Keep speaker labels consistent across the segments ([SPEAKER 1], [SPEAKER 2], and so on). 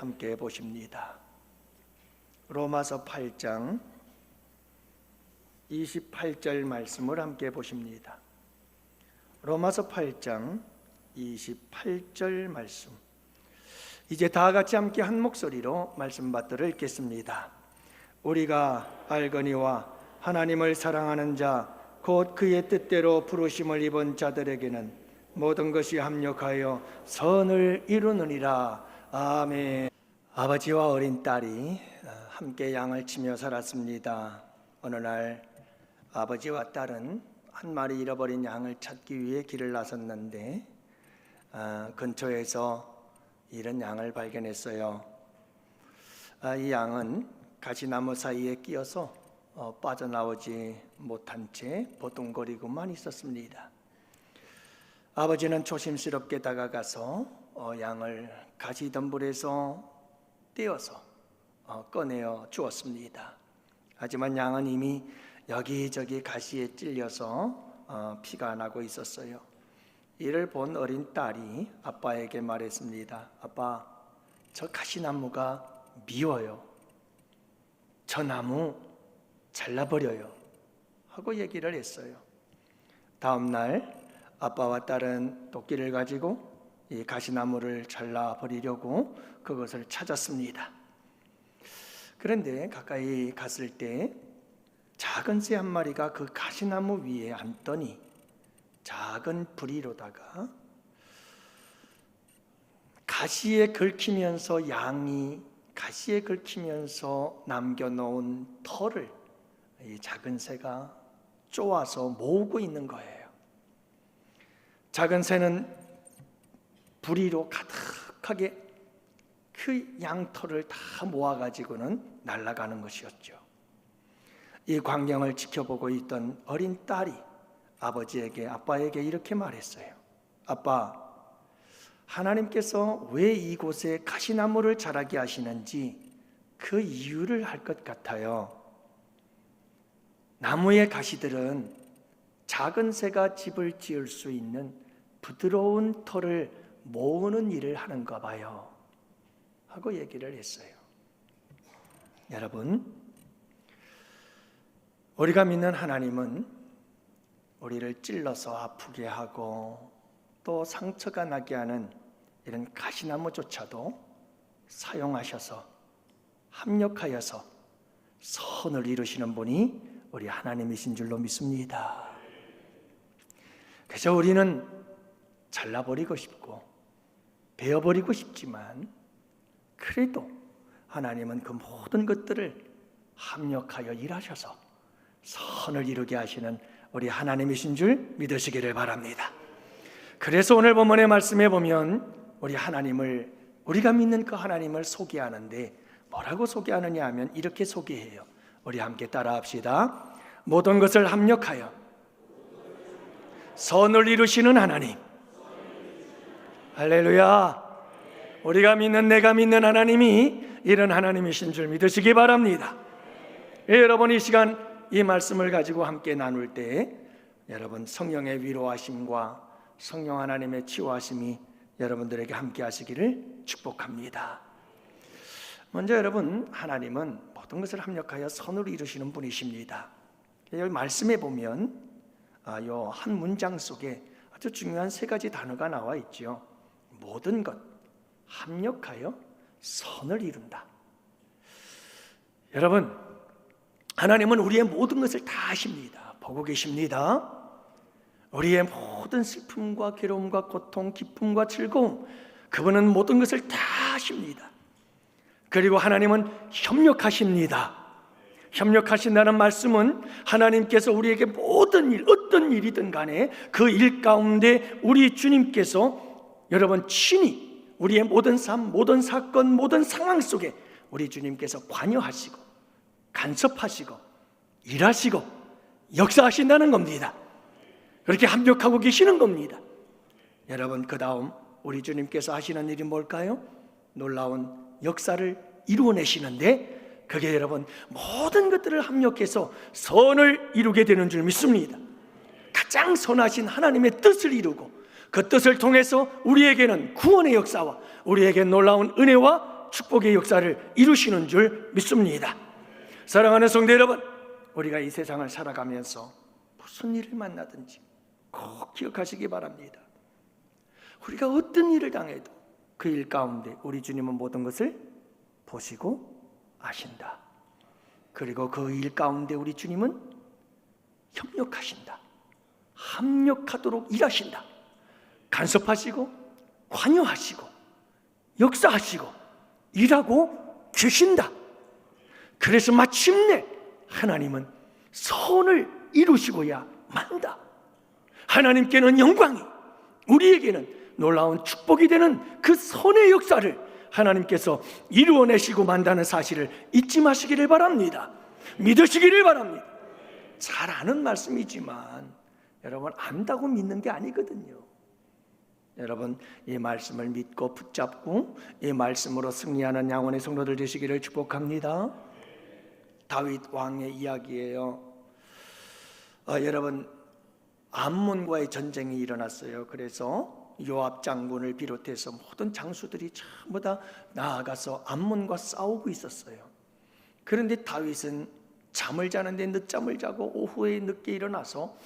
[SPEAKER 1] 함께 보십니다. 로마서 8장 28절 말씀을 함께 보십니다. 로마서 8장 28절 말씀. 이제 다 같이 함께 한 목소리로 말씀 받들어 읽겠습니다. 우리가 알거니와 하나님을 사랑하는 자 곧 그의 뜻대로 부르심을 입은 자들에게는 모든 것이 합력하여 선을 이루느니라. 아멘. 아버지와 어린 딸이 어, 함께 양을 치며 살았습니다. 어느 날 아버지와 딸은 한 마리 잃어버린 양을 찾기 위해 길을 나섰는데 아, 근처에서 이런 양을 발견했어요. 아, 이 양은 가시나무 사이에 끼어서 어, 빠져나오지 못한 채 보둥거리고만 있었습니다. 아버지는 조심스럽게 다가가서 어, 양을 가시덤불에서 떼어서 어, 꺼내어 주었습니다. 하지만 양은 이미 여기저기 가시에 찔려서 어, 피가 나고 있었어요. 이를 본 어린 딸이 아빠에게 말했습니다. 아빠, 저 가시나무가 미워요. 저 나무 잘라버려요. 하고 얘기를 했어요. 다음 날 아빠와 딸은 도끼를 가지고 이 가시나무를 잘라 버리려고 그것을 찾았습니다. 그런데 가까이 갔을 때 작은 새 한 마리가 그 가시나무 위에 앉더니 작은 부리로다가 가시에 긁히면서 양이 가시에 긁히면서 남겨놓은 털을 이 작은 새가 쪼아서 모으고 있는 거예요. 작은 새는 부리로 가득하게 그 양털을 다 모아가지고는 날아가는 것이었죠. 이 광경을 지켜보고 있던 어린 딸이 아버지에게 아빠에게 이렇게 말했어요. 아빠, 하나님께서 왜 이곳에 가시나무를 자라게 하시는지 그 이유를 할 것 같아요. 나무의 가시들은 작은 새가 집을 지을 수 있는 부드러운 털을 모으는 일을 하는가 봐요. 하고 얘기를 했어요. 여러분, 우리가 믿는 하나님은 우리를 찔러서 아프게 하고 또 상처가 나게 하는 이런 가시나무조차도 사용하셔서 합력하여서 선을 이루시는 분이 우리 하나님이신 줄로 믿습니다. 그래서 우리는 잘라버리고 싶고 베어버리고 싶지만 그래도 하나님은 그 모든 것들을 합력하여 일하셔서 선을 이루게 하시는 우리 하나님이신 줄 믿으시기를 바랍니다. 그래서 오늘 본문의 말씀에 보면 우리 하나님을 우리가 믿는 그 하나님을 소개하는데 뭐라고 소개하느냐 하면 이렇게 소개해요. 우리 함께 따라합시다. 모든 것을 합력하여 선을 이루시는 하나님. 할렐루야. 우리가 믿는 내가 믿는 하나님이 이런 하나님이신 줄 믿으시기 바랍니다. 예, 여러분 이 시간 이 말씀을 가지고 함께 나눌 때 여러분 성령의 위로하심과 성령 하나님의 치유하심이 여러분들에게 함께 하시기를 축복합니다. 먼저 여러분 하나님은 모든 것을 합력하여 선으로 이루시는 분이십니다. 여기 말씀에 보면 아, 요한 문장 속에 아주 중요한 세 가지 단어가 나와 있죠. 모든 것 합력하여 선을 이룬다. 여러분 하나님은 우리의 모든 것을 다 아십니다. 보고 계십니다. 우리의 모든 슬픔과 괴로움과 고통, 기쁨과 즐거움, 그분은 모든 것을 다 아십니다. 그리고 하나님은 협력하십니다. 협력하신다는 말씀은 하나님께서 우리에게 모든 일, 어떤 일이든 간에 그 일 가운데 우리 주님께서 여러분 친히 우리의 모든 삶, 모든 사건, 모든 상황 속에 우리 주님께서 관여하시고 간섭하시고 일하시고 역사하신다는 겁니다. 그렇게 합력하고 계시는 겁니다. 여러분 그 다음 우리 주님께서 하시는 일이 뭘까요? 놀라운 역사를 이루어내시는데 그게 여러분 모든 것들을 합력해서 선을 이루게 되는 줄 믿습니다. 가장 선하신 하나님의 뜻을 이루고 그 뜻을 통해서 우리에게는 구원의 역사와 우리에게 놀라운 은혜와 축복의 역사를 이루시는 줄 믿습니다. 사랑하는 성도 여러분, 우리가 이 세상을 살아가면서 무슨 일을 만나든지 꼭 기억하시기 바랍니다. 우리가 어떤 일을 당해도 그 일 가운데 우리 주님은 모든 것을 보시고 아신다. 그리고 그 일 가운데 우리 주님은 협력하신다. 합력하도록 일하신다. 간섭하시고 관여하시고 역사하시고 일하고 계신다. 그래서 마침내 하나님은 선을 이루시고야 만다. 하나님께는 영광이, 우리에게는 놀라운 축복이 되는 그 선의 역사를 하나님께서 이루어내시고 만다는 사실을 잊지 마시기를 바랍니다. 믿으시기를 바랍니다. 잘 아는 말씀이지만 여러분 안다고 믿는 게 아니거든요. 여러분 이 말씀을 믿고 붙잡고 이 말씀으로 승리하는 양원의 성도들 되시기를 축복합니다. 다윗 왕의 이야기예요. 아, 여러분 암몬과의 전쟁이 일어났어요. 그래서 요압 장군을 비롯해서 모든 장수들이 전부 다 나아가서 암몬과 싸우고 있었어요. 그런데 다윗은 잠을 자는데 늦잠을 자고 오후에 늦게 일어나서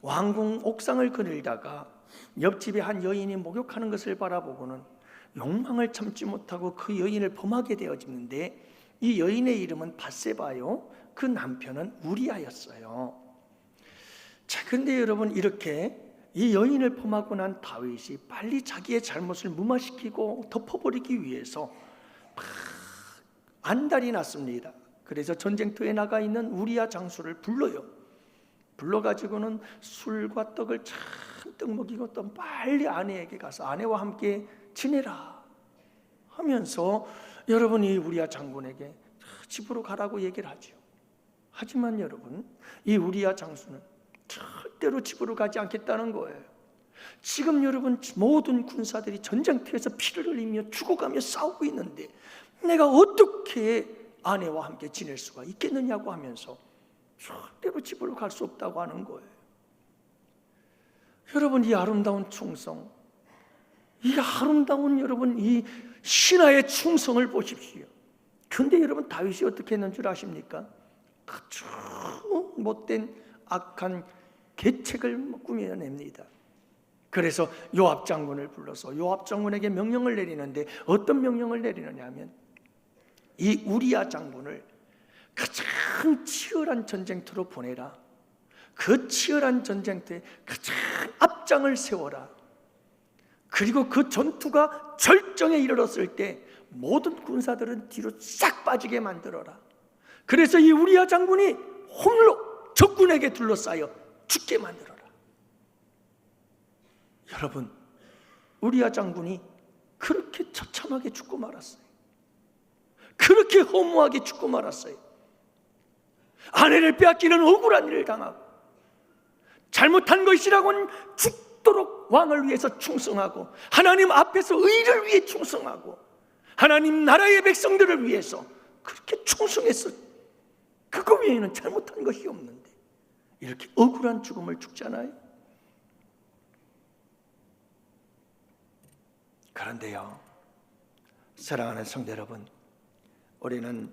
[SPEAKER 1] 왕궁 옥상을 거닐다가 옆집에 한 여인이 목욕하는 것을 바라보고는 욕망을 참지 못하고 그 여인을 범하게 되어지는데 이 여인의 이름은 바세바요. 그 남편은 우리아였어요. 자, 근데 여러분 이렇게 이 여인을 범하고 난 다윗이 빨리 자기의 잘못을 무마시키고 덮어버리기 위해서 막 안달이 났습니다. 그래서 전쟁터에 나가 있는 우리아 장수를 불러요. 불러가지고는 술과 떡을 잔뜩 먹이고 또 빨리 아내에게 가서 아내와 함께 지내라 하면서 여러분이 우리아 장군에게 집으로 가라고 얘기를 하죠. 하지만 여러분 이 우리아 장수는 절대로 집으로 가지 않겠다는 거예요. 지금 여러분 모든 군사들이 전쟁터에서 피를 흘리며 죽어가며 싸우고 있는데 내가 어떻게 아내와 함께 지낼 수가 있겠느냐고 하면서 절대로 집으로 갈 수 없다고 하는 거예요. 여러분 이 아름다운 충성, 이 아름다운 여러분 이 신하의 충성을 보십시오. 근데 여러분 다윗이 어떻게 했는 줄 아십니까? 아주 못된 악한 계책을 꾸며냅니다. 그래서 요압 장군을 불러서 요압 장군에게 명령을 내리는데 어떤 명령을 내리느냐 하면 이 우리아 장군을 가장 치열한 전쟁터로 보내라. 그 치열한 전쟁터에 가장 앞장을 세워라. 그리고 그 전투가 절정에 이르렀을 때 모든 군사들은 뒤로 싹 빠지게 만들어라. 그래서 이 우리아 장군이 홈로 적군에게 둘러싸여 죽게 만들어라. 여러분, 우리아 장군이 그렇게 처참하게 죽고 말았어요. 그렇게 허무하게 죽고 말았어요. 아내를 빼앗기는 억울한 일을 당하고 잘못한 것이라고는 죽도록 왕을 위해서 충성하고 하나님 앞에서 의를 위해 충성하고 하나님 나라의 백성들을 위해서 그렇게 충성했어. 그거 외에는 잘못한 것이 없는데 이렇게 억울한 죽음을 죽잖아요. 그런데요, 사랑하는 성도 여러분, 우리는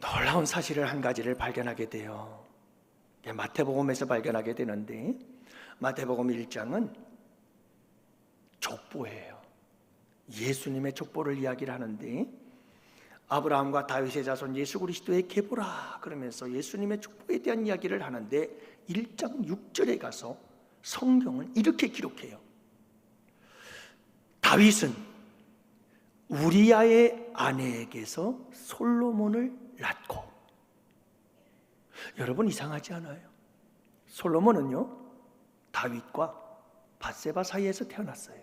[SPEAKER 1] 놀라운 사실을 한 가지를 발견하게 돼요. 마태복음에서 발견하게 되는데 마태복음 1장은 족보예요. 예수님의 족보를 이야기를 하는데 아브라함과 다윗의 자손 예수 그리스도의 계보라 그러면서 예수님의 족보에 대한 이야기를 하는데 1장 6절에 가서 성경은 이렇게 기록해요. 다윗은 우리아의 아내에게서 솔로몬을 낳고 여러분 이상하지 않아요? 솔로몬은요 다윗과 바세바 사이에서 태어났어요.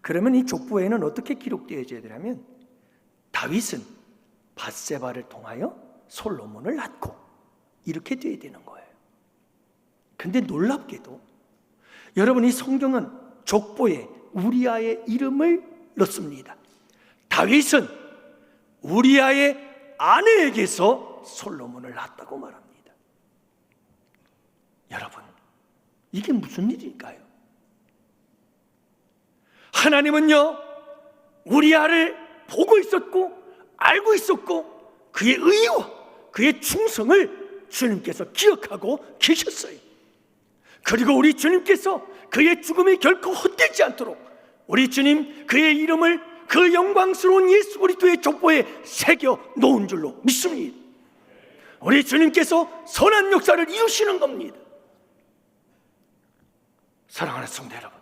[SPEAKER 1] 그러면 이 족보에는 어떻게 기록되어져야 되냐면 다윗은 바세바를 통하여 솔로몬을 낳고 이렇게 되어야 되는 거예요. 근데 놀랍게도 여러분 이 성경은 족보에 우리아의 이름을 넣습니다. 다윗은 우리아의 아내에게서 솔로몬을 낳았다고 말합니다. 여러분, 이게 무슨 일일까요? 하나님은요, 우리 아를 보고 있었고 알고 있었고 그의 의와 그의 충성을 주님께서 기억하고 계셨어요. 그리고 우리 주님께서 그의 죽음이 결코 헛되지 않도록 우리 주님 그의 이름을 그 영광스러운 예수 그리스도의 족보에 새겨 놓은 줄로 믿습니다. 우리 주님께서 선한 역사를 이루시는 겁니다. 사랑하는 성도 여러분,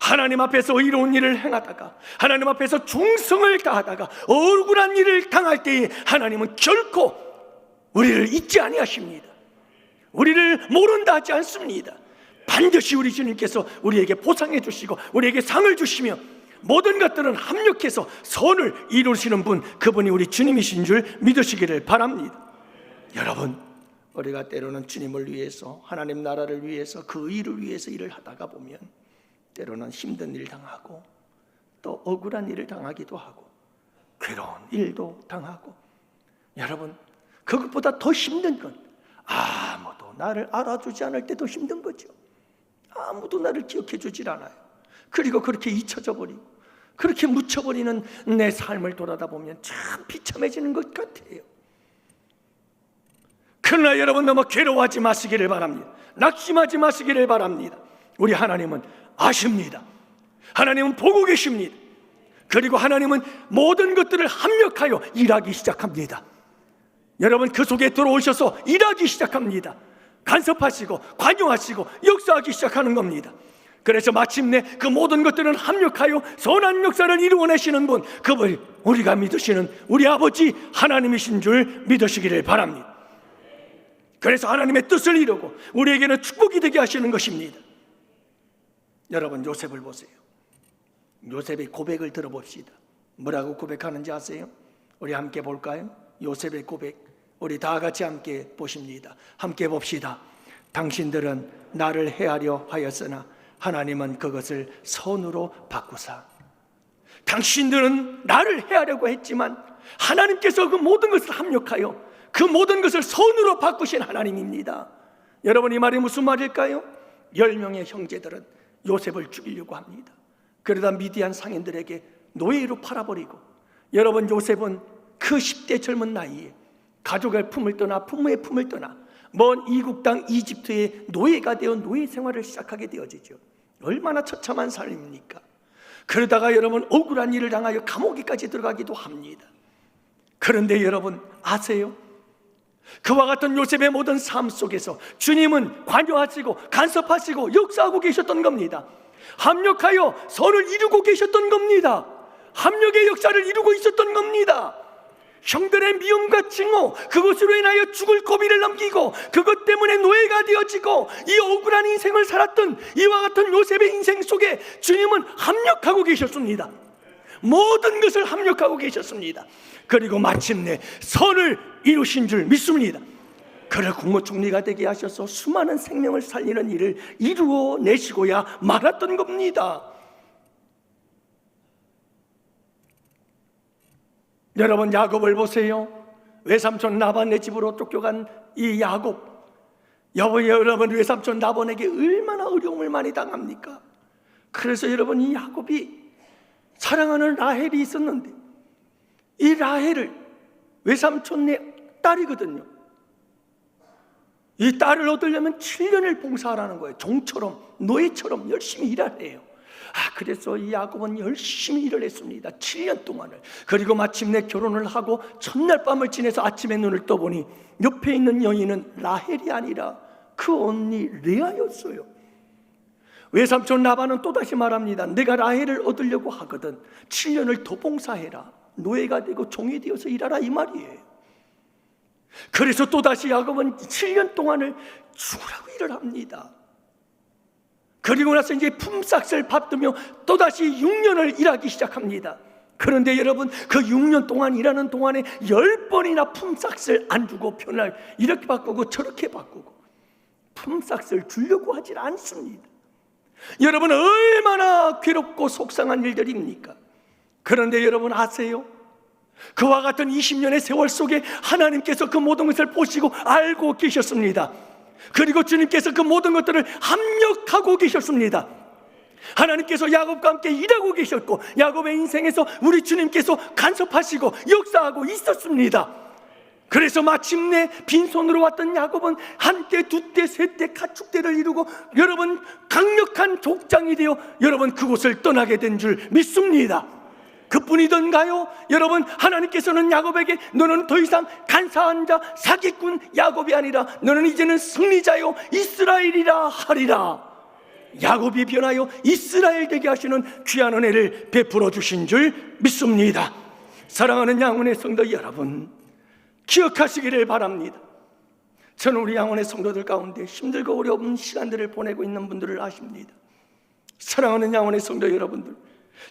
[SPEAKER 1] 하나님 앞에서 의로운 일을 행하다가 하나님 앞에서 충성을 다하다가 억울한 일을 당할 때에 하나님은 결코 우리를 잊지 아니하십니다. 우리를 모른다 하지 않습니다. 반드시 우리 주님께서 우리에게 보상해 주시고 우리에게 상을 주시며 모든 것들은 합력해서 선을 이루시는 분 그분이 우리 주님이신 줄 믿으시기를 바랍니다. 여러분 우리가 때로는 주님을 위해서 하나님 나라를 위해서 그 일을 위해서 일을 하다가 보면 때로는 힘든 일 당하고 또 억울한 일을 당하기도 하고 괴로운 일도 당하고 여러분 그것보다 더 힘든 건 아무도 나를 알아주지 않을 때도 힘든 거죠. 아무도 나를 기억해 주질 않아요. 그리고 그렇게 잊혀져 버리고 그렇게 묻혀버리는 내 삶을 돌아다 보면 참 비참해지는 것 같아요. 그러나 여러분 너무 괴로워하지 마시기를 바랍니다. 낙심하지 마시기를 바랍니다. 우리 하나님은 아십니다. 하나님은 보고 계십니다. 그리고 하나님은 모든 것들을 합력하여 일하기 시작합니다. 여러분 그 속에 들어오셔서 일하기 시작합니다. 간섭하시고 관용하시고 역사하기 시작하는 겁니다. 그래서 마침내 그 모든 것들은 합력하여 선한 역사를 이루어내시는 분, 그분 우리가 믿으시는 우리 아버지 하나님이신 줄 믿으시기를 바랍니다. 그래서 하나님의 뜻을 이루고 우리에게는 축복이 되게 하시는 것입니다. 여러분 요셉을 보세요. 요셉의 고백을 들어봅시다. 뭐라고 고백하는지 아세요? 우리 함께 볼까요? 요셉의 고백. 우리 다 같이 함께 보십니다. 함께 봅시다. 당신들은 나를 해하려 하였으나 하나님은 그것을 선으로 바꾸사. 당신들은 나를 해하려고 했지만 하나님께서 그 모든 것을 합력하여 그 모든 것을 선으로 바꾸신 하나님입니다. 여러분 이 말이 무슨 말일까요? 열 명의 형제들은 요셉을 죽이려고 합니다. 그러다 미디안 상인들에게 노예로 팔아버리고 여러분 요셉은 그 10대 젊은 나이에 가족의 품을 떠나 부모의 품을 떠나 먼 이국 땅 이집트의 노예가 되어 노예 생활을 시작하게 되어지죠. 얼마나 처참한 삶입니까? 그러다가 여러분 억울한 일을 당하여 감옥에까지 들어가기도 합니다. 그런데 여러분 아세요? 그와 같은 요셉의 모든 삶 속에서 주님은 관여하시고 간섭하시고 역사하고 계셨던 겁니다. 합력하여 선을 이루고 계셨던 겁니다. 합력의 역사를 이루고 있었던 겁니다. 형들의 미움과 증오 그것으로 인하여 죽을 고비를 넘기고 그것 때문에 노예가 되어지고 이 억울한 인생을 살았던 이와 같은 요셉의 인생 속에 주님은 합력하고 계셨습니다. 모든 것을 합력하고 계셨습니다. 그리고 마침내 선을 이루신 줄 믿습니다. 그를 국무총리가 되게 하셔서 수많은 생명을 살리는 일을 이루어 내시고야 말았던 겁니다. 여러분 야곱을 보세요. 외삼촌 나반의 집으로 쫓겨간 이 야곱. 여러분 외삼촌 나반에게 얼마나 어려움을 많이 당합니까? 그래서 여러분 이 야곱이 사랑하는 라헬이 있었는데 이 라헬을 외삼촌의 딸이거든요. 이 딸을 얻으려면 7년을 봉사하라는 거예요. 종처럼 노예처럼 열심히 일하래요. 아, 그래서 이 야곱은 열심히 일을 했습니다. 7년 동안을. 그리고 마침내 결혼을 하고 첫날 밤을 지내서 아침에 눈을 떠보니 옆에 있는 여인은 라헬이 아니라 그 언니 레아였어요. 외삼촌 라반은 또다시 말합니다. 내가 라헬을 얻으려고 하거든. 7년을 더 봉사해라. 노예가 되고 종이 되어서 일하라 이 말이에요. 그래서 또다시 야곱은 7년 동안을 죽으라고 일을 합니다. 그리고 나서 이제 품삯을 받으며 또다시 6년을 일하기 시작합니다. 그런데 여러분 그 6년 동안 일하는 동안에 10번이나 품삯을 안 주고 편을 이렇게 바꾸고 저렇게 바꾸고 품삯을 주려고 하질 않습니다. 여러분 얼마나 괴롭고 속상한 일들입니까? 그런데 여러분 아세요? 그와 같은 20년의 세월 속에 하나님께서 그 모든 것을 보시고 알고 계셨습니다. 그리고 주님께서 그 모든 것들을 합력하고 계셨습니다. 하나님께서 야곱과 함께 일하고 계셨고 야곱의 인생에서 우리 주님께서 간섭하시고 역사하고 있었습니다. 그래서 마침내 빈손으로 왔던 야곱은 한 때, 두 때, 세 때 가축대를 이루고 여러분 강력한 족장이 되어 여러분 그곳을 떠나게 된 줄 믿습니다. 그뿐이던가요? 여러분 하나님께서는 야곱에게 너는 더 이상 간사한 자 사기꾼 야곱이 아니라 너는 이제는 승리자요 이스라엘이라 하리라. 야곱이 변하여 이스라엘 되게 하시는 귀한 은혜를 베풀어 주신 줄 믿습니다. 사랑하는 양원의 성도 여러분, 기억하시기를 바랍니다. 저는 우리 양원의 성도들 가운데 힘들고 어려운 시간들을 보내고 있는 분들을 아십니다. 사랑하는 양원의 성도 여러분들,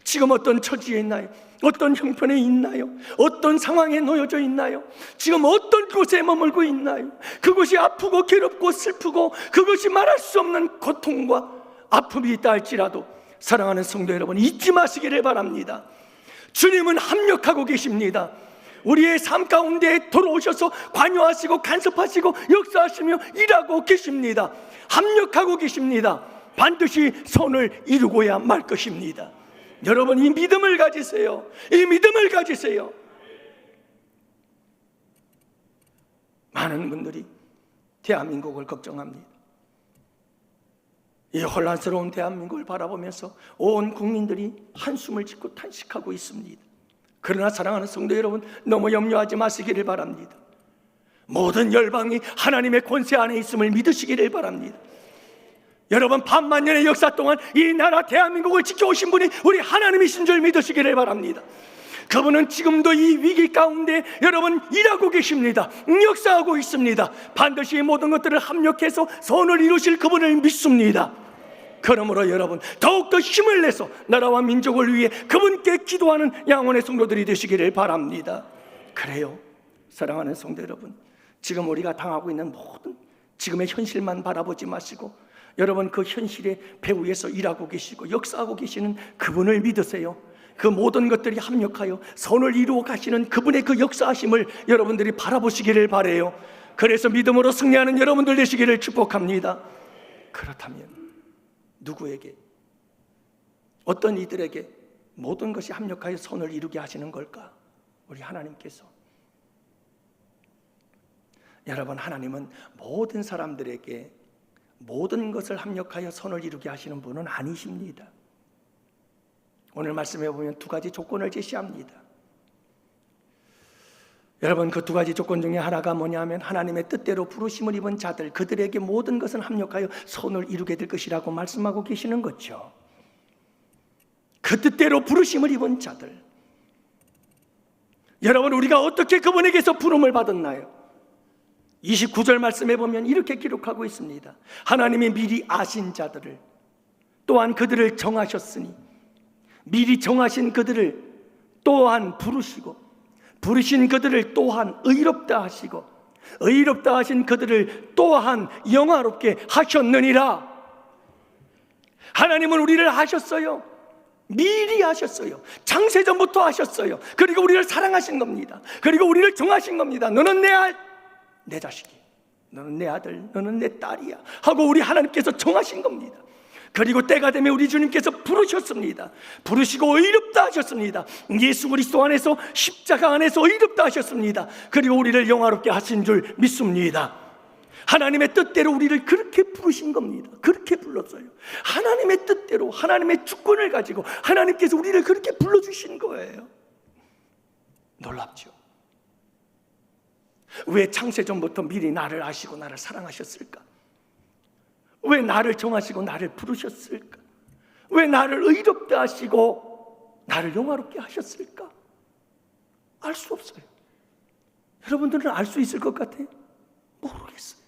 [SPEAKER 1] 지금 어떤 처지에 있나요? 어떤 형편에 있나요? 어떤 상황에 놓여져 있나요? 지금 어떤 곳에 머물고 있나요? 그것이 아프고 괴롭고 슬프고 그것이 말할 수 없는 고통과 아픔이 있다 할지라도 사랑하는 성도 여러분 잊지 마시기를 바랍니다. 주님은 합력하고 계십니다. 우리의 삶 가운데 돌아오셔서 관여하시고 간섭하시고 역사하시며 일하고 계십니다. 합력하고 계십니다. 반드시 선을 이루고야 말 것입니다. 여러분 이 믿음을 가지세요. 이 믿음을 가지세요. 많은 분들이 대한민국을 걱정합니다. 이 혼란스러운 대한민국을 바라보면서 온 국민들이 한숨을 짓고 탄식하고 있습니다. 그러나 사랑하는 성도 여러분, 너무 염려하지 마시기를 바랍니다. 모든 열방이 하나님의 권세 안에 있음을 믿으시기를 바랍니다. 여러분 반만년의 역사 동안 이 나라 대한민국을 지켜오신 분이 우리 하나님이신 줄 믿으시기를 바랍니다. 그분은 지금도 이 위기 가운데 여러분 일하고 계십니다. 역사하고 있습니다. 반드시 이 모든 것들을 합력해서 선을 이루실 그분을 믿습니다. 그러므로 여러분 더욱더 힘을 내서 나라와 민족을 위해 그분께 기도하는 양원의 성도들이 되시기를 바랍니다. 그래요. 사랑하는 성도 여러분. 지금 우리가 당하고 있는 모든 지금의 현실만 바라보지 마시고 여러분 그 현실의 배후에서 일하고 계시고 역사하고 계시는 그분을 믿으세요. 그 모든 것들이 합력하여 선을 이루어 가시는 그분의 그 역사하심을 여러분들이 바라보시기를 바래요. 그래서 믿음으로 승리하는 여러분들 되시기를 축복합니다. 그렇다면 누구에게 어떤 이들에게 모든 것이 합력하여 선을 이루게 하시는 걸까? 우리 하나님께서 여러분 하나님은 모든 사람들에게 모든 것을 합력하여 선을 이루게 하시는 분은 아니십니다. 오늘 말씀해 보면 두 가지 조건을 제시합니다. 여러분 그 두 가지 조건 중에 하나가 뭐냐면 하나님의 뜻대로 부르심을 입은 자들 그들에게 모든 것은 합력하여 선을 이루게 될 것이라고 말씀하고 계시는 거죠. 그 뜻대로 부르심을 입은 자들. 여러분 우리가 어떻게 그분에게서 부름을 받았나요? 29절 말씀해 보면 이렇게 기록하고 있습니다. 하나님이 미리 아신 자들을 또한 그들을 정하셨으니 미리 정하신 그들을 또한 부르시고 부르신 그들을 또한 의롭다 하시고 의롭다 하신 그들을 또한 영화롭게 하셨느니라. 하나님은 우리를 하셨어요. 미리 하셨어요. 창세전부터 하셨어요. 그리고 우리를 사랑하신 겁니다. 그리고 우리를 정하신 겁니다. 너는 내 알, 내 자식이, 너는 내 아들, 너는 내 딸이야. 하고 우리 하나님께서 정하신 겁니다. 그리고 때가 되면 우리 주님께서 부르셨습니다. 부르시고 의롭다 하셨습니다. 예수 그리스도 안에서 십자가 안에서 의롭다 하셨습니다. 그리고 우리를 영화롭게 하신 줄 믿습니다. 하나님의 뜻대로 우리를 그렇게 부르신 겁니다. 그렇게 불렀어요. 하나님의 뜻대로 하나님의 주권을 가지고 하나님께서 우리를 그렇게 불러 주신 거예요. 놀랍죠. 왜 창세전부터 미리 나를 아시고 나를 사랑하셨을까? 왜 나를 정하시고 나를 부르셨을까? 왜 나를 의롭다 하시고 나를 영화롭게 하셨을까? 알 수 없어요. 여러분들은 알 수 있을 것 같아요? 모르겠어요.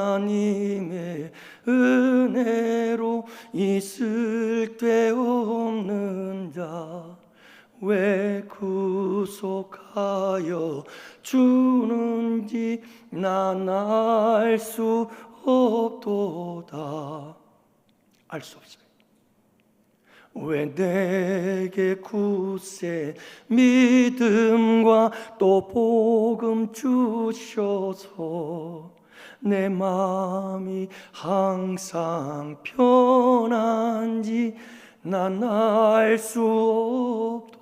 [SPEAKER 1] 하나님의 은혜로 있을 데 없는 자 왜 구속하여 주는지 난 알 수 없도다. 알 수 없어요. 왜 내게 굳세 믿음과 또 복음 주셔서 내 마음이 항상 편한지 난 알 수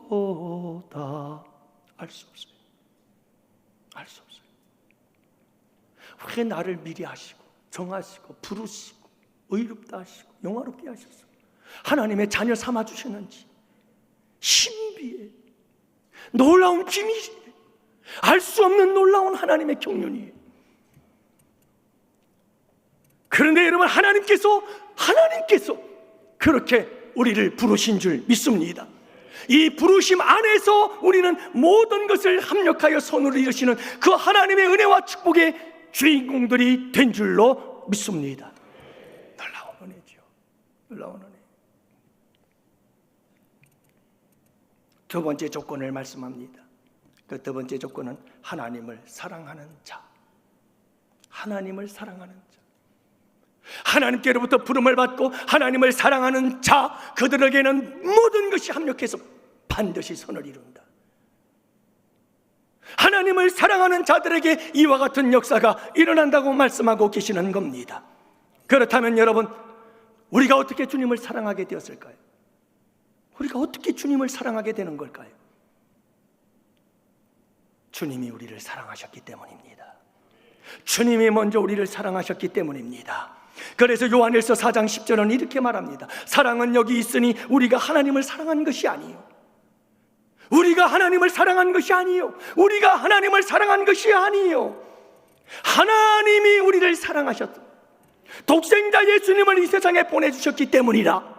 [SPEAKER 1] 없도다. 알 수 없어요. 알 수 없어요. 왜 나를 미리 하시고 정하시고 부르시고 의롭다 하시고 영화롭게 하셔서 하나님의 자녀 삼아 주시는지 신비해 놀라운 비밀이에요 알수 없는 놀라운 하나님의 경륜이에요 그런데 여러분 하나님께서 하나님께서 그렇게 우리를 부르신 줄 믿습니다. 이 부르심 안에서 우리는 모든 것을 합력하여 손으로 이루시는 그 하나님의 은혜와 축복의 주인공들이 된 줄로 믿습니다. 놀라운 은혜죠. 놀라운 은혜. 두 번째 조건을 말씀합니다. 그 두 번째 조건은 하나님을 사랑하는 자. 하나님을 사랑하는 자. 하나님께로부터 부름을 받고 하나님을 사랑하는 자, 그들에게는 모든 것이 합력해서 반드시 선을 이룬다. 하나님을 사랑하는 자들에게 이와 같은 역사가 일어난다고 말씀하고 계시는 겁니다. 그렇다면 여러분, 우리가 어떻게 주님을 사랑하게 되었을까요? 우리가 어떻게 주님을 사랑하게 되는 걸까요? 주님이 우리를 사랑하셨기 때문입니다. 주님이 먼저 우리를 사랑하셨기 때문입니다. 그래서 요한일서 4장 10절은 이렇게 말합니다. 사랑은 여기 있으니 우리가 하나님을 사랑한 것이 아니요. 우리가 하나님을 사랑한 것이 아니요. 우리가 하나님을 사랑한 것이 아니요. 하나님이 우리를 사랑하셨다. 독생자 예수님을 이 세상에 보내주셨기 때문이라.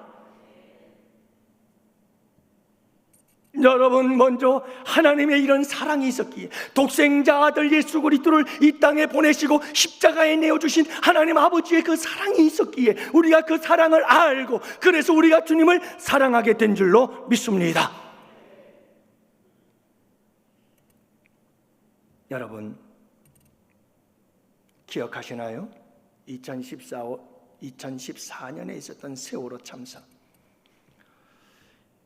[SPEAKER 1] 여러분 먼저 하나님의 이런 사랑이 있었기에 독생자 아들 예수 그리스도를 이 땅에 보내시고 십자가에 내어 주신 하나님 아버지의 그 사랑이 있었기에 우리가 그 사랑을 알고 그래서 우리가 주님을 사랑하게 된 줄로 믿습니다. 여러분 기억하시나요? 2014 2014년에 있었던 세월호 참사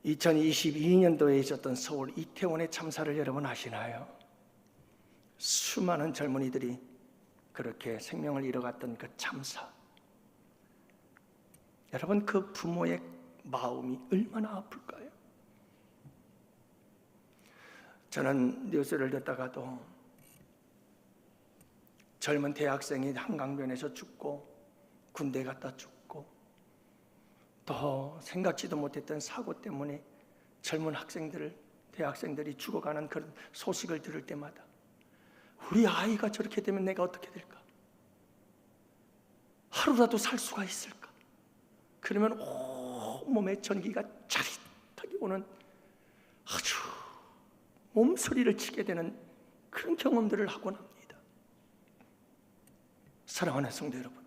[SPEAKER 1] 2022년도에 있었던 서울 이태원의 참사를 여러분 아시나요? 수많은 젊은이들이 그렇게 생명을 잃어갔던 그 참사. 여러분 그 부모의 마음이 얼마나 아플까요? 저는 뉴스를 듣다가도 젊은 대학생이 한강변에서 죽고 군대 갔다 죽고 또 생각지도 못했던 사고 때문에 젊은 학생들을 대학생들이 죽어가는 그런 소식을 들을 때마다 우리 아이가 저렇게 되면 내가 어떻게 될까? 하루라도 살 수가 있을까? 그러면 온몸에 전기가 짜릿하게 오는 아주 몸소리를 치게 되는 그런 경험들을 하곤 합니다. 사랑하는 성도 여러분,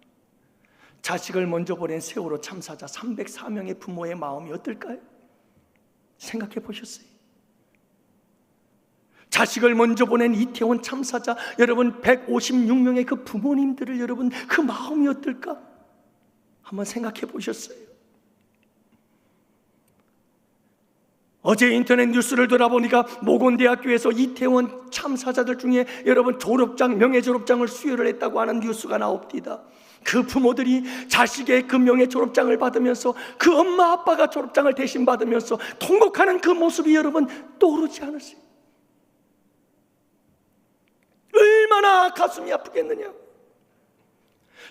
[SPEAKER 1] 자식을 먼저 보낸 세월호 참사자 304명의 부모의 마음이 어떨까요? 생각해 보셨어요? 자식을 먼저 보낸 이태원 참사자 여러분 156명의 그 부모님들을 여러분 그 마음이 어떨까? 한번 생각해 보셨어요? 어제 인터넷 뉴스를 돌아보니까 모건대학교에서 이태원 참사자들 중에 여러분 졸업장 명예 졸업장을 수여를 했다고 하는 뉴스가 나옵니다. 그 부모들이 자식의 그 명예 졸업장을 받으면서 그 엄마 아빠가 졸업장을 대신 받으면서 통곡하는 그 모습이 여러분 떠오르지 않으세요? 얼마나 가슴이 아프겠느냐?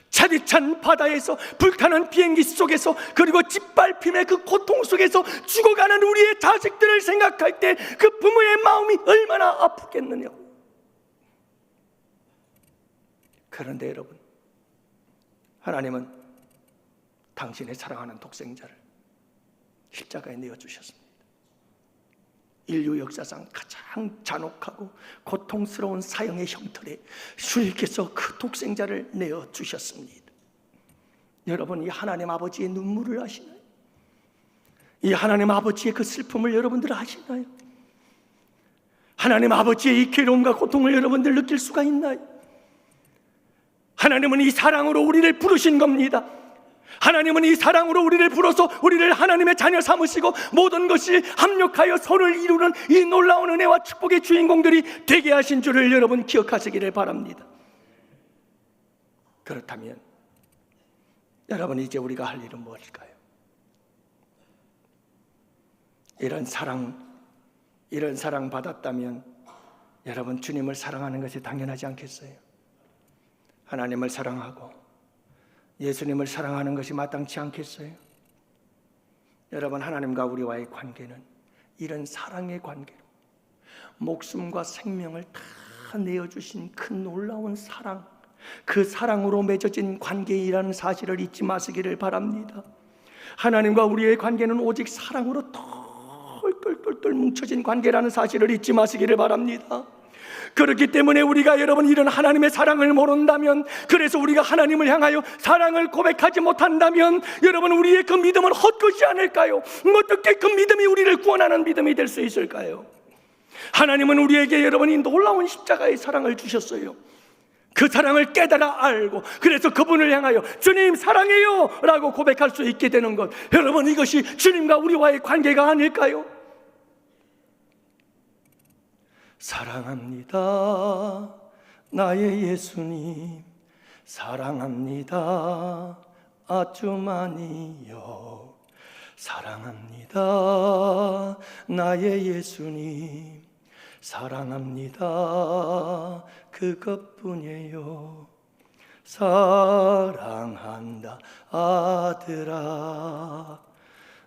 [SPEAKER 1] 차디찬 바다에서 불타는 비행기 속에서 그리고 짓밟힘의 그 고통 속에서 죽어가는 우리의 자식들을 생각할 때 그 부모의 마음이 얼마나 아프겠느냐? 그런데 여러분 하나님은 당신의 사랑하는 독생자를 십자가에 내어 주셨습니다. 인류 역사상 가장 잔혹하고 고통스러운 사형의 형틀에 주님께서 그 독생자를 내어 주셨습니다. 여러분 이 하나님 아버지의 눈물을 아시나요? 이 하나님 아버지의 그 슬픔을 여러분들 아시나요? 하나님 아버지의 이 괴로움과 고통을 여러분들 느낄 수가 있나요? 하나님은 이 사랑으로 우리를 부르신 겁니다. 하나님은 이 사랑으로 우리를 불어서 우리를 하나님의 자녀 삼으시고 모든 것이 합력하여 서를 이루는 이 놀라운 은혜와 축복의 주인공들이 되게 하신 줄을 여러분 기억하시기를 바랍니다. 그렇다면 여러분 이제 우리가 할 일은 무엇일까요? 이런 사랑, 이런 사랑 받았다면 여러분 주님을 사랑하는 것이 당연하지 않겠어요? 하나님을 사랑하고 예수님을 사랑하는 것이 마땅치 않겠어요? 여러분 하나님과 우리와의 관계는 이런 사랑의 관계로 목숨과 생명을 다 내어주신 큰 놀라운 사랑 그 사랑으로 맺어진 관계이라는 사실을 잊지 마시기를 바랍니다. 하나님과 우리의 관계는 오직 사랑으로 똘똘똘똘 뭉쳐진 관계라는 사실을 잊지 마시기를 바랍니다. 그렇기 때문에 우리가 여러분 이런 하나님의 사랑을 모른다면 그래서 우리가 하나님을 향하여 사랑을 고백하지 못한다면 여러분 우리의 그 믿음은 헛것이 아닐까요? 어떻게 그 믿음이 우리를 구원하는 믿음이 될 수 있을까요? 하나님은 우리에게 여러분이 놀라운 십자가의 사랑을 주셨어요. 그 사랑을 깨달아 알고 그래서 그분을 향하여 주님 사랑해요 라고 고백할 수 있게 되는 것 여러분 이것이 주님과 우리와의 관계가 아닐까요? 사랑합니다. 나의 예수님 사랑합니다. 아주 많이요 사랑합니다. 나의 예수님 사랑합니다. 그것뿐이에요. 사랑한다 아들아.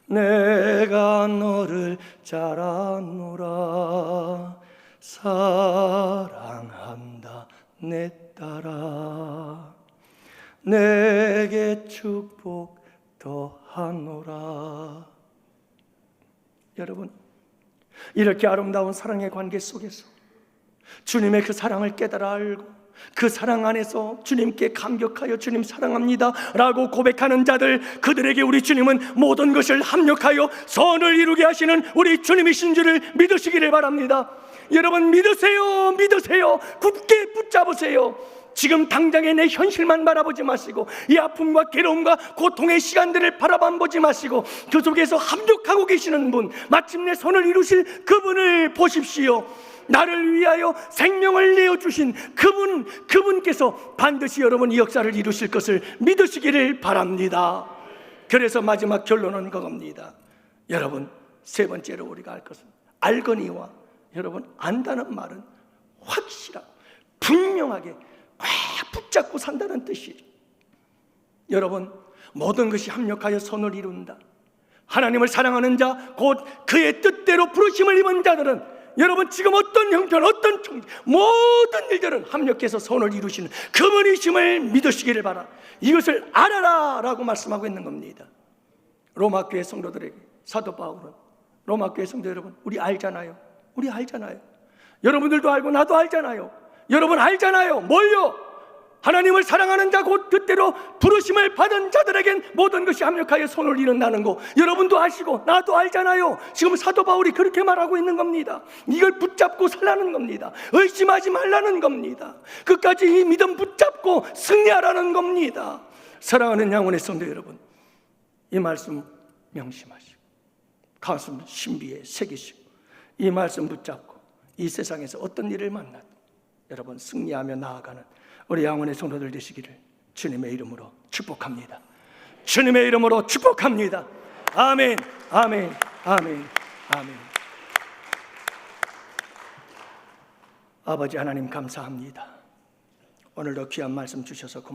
[SPEAKER 1] 내가 너를 잘 아노라 사랑한다 내 딸아 내게 축복 더하노라. 여러분 이렇게 아름다운 사랑의 관계 속에서 주님의 그 사랑을 깨달아 알고 그 사랑 안에서 주님께 감격하여 주님 사랑합니다 라고 고백하는 자들 그들에게 우리 주님은 모든 것을 합력하여 선을 이루게 하시는 우리 주님이신 줄을 믿으시기를 바랍니다 여러분 믿으세요 믿으세요 굳게 붙잡으세요 지금 당장의 내 현실만 바라보지 마시고 이 아픔과 괴로움과 고통의 시간들을 바라만 보지 마시고 그 속에서 합력하고 계시는 분 마침내 손을 이루실 그분을 보십시오 나를 위하여 생명을 내어주신 그분, 그분께서 반드시 여러분 이 역사를 이루실 것을 믿으시기를 바랍니다. 그래서 마지막 결론은 그겁니다. 여러분, 세 번째로 우리가 알 것은 알거니와 여러분, 안다는 말은 확실하고 분명하게 꽉 붙잡고 산다는 뜻이에요. 여러분, 모든 것이 합력하여 선을 이룬다. 하나님을 사랑하는 자, 곧 그의 뜻대로 부르심을 입은 자들은 여러분 지금 어떤 형편, 어떤 총, 모든 일들은 합력해서 선을 이루시는 그분이심을 믿으시기를 바라. 이것을 알아라라고 말씀하고 있는 겁니다. 로마 교회 성도들에게 사도 바울은 로마 교회 성도 여러분, 우리 알잖아요. 우리 알잖아요. 여러분들도 알고 나도 알잖아요. 여러분 알잖아요. 뭘요? 하나님을 사랑하는 자 곧 뜻대로 부르심을 받은 자들에겐 모든 것이 합력하여 손을 이룬다는 거 여러분도 아시고 나도 알잖아요 지금 사도 바울이 그렇게 말하고 있는 겁니다 이걸 붙잡고 살라는 겁니다 의심하지 말라는 겁니다 끝까지 이 믿음 붙잡고 승리하라는 겁니다 사랑하는 양원의 성도 여러분 이 말씀 명심하시고 가슴 신비에 새기시고 이 말씀 붙잡고 이 세상에서 어떤 일을 만나도 여러분 승리하며 나아가는 우리 양원의 성도들 되시기를 주님의 이름으로 축복합니다. 주님의 이름으로 축복합니다. 아멘, 아멘, 아멘, 아멘. 아버지 하나님 감사합니다. 오늘도 귀한 말씀 주셔서 고맙습니다.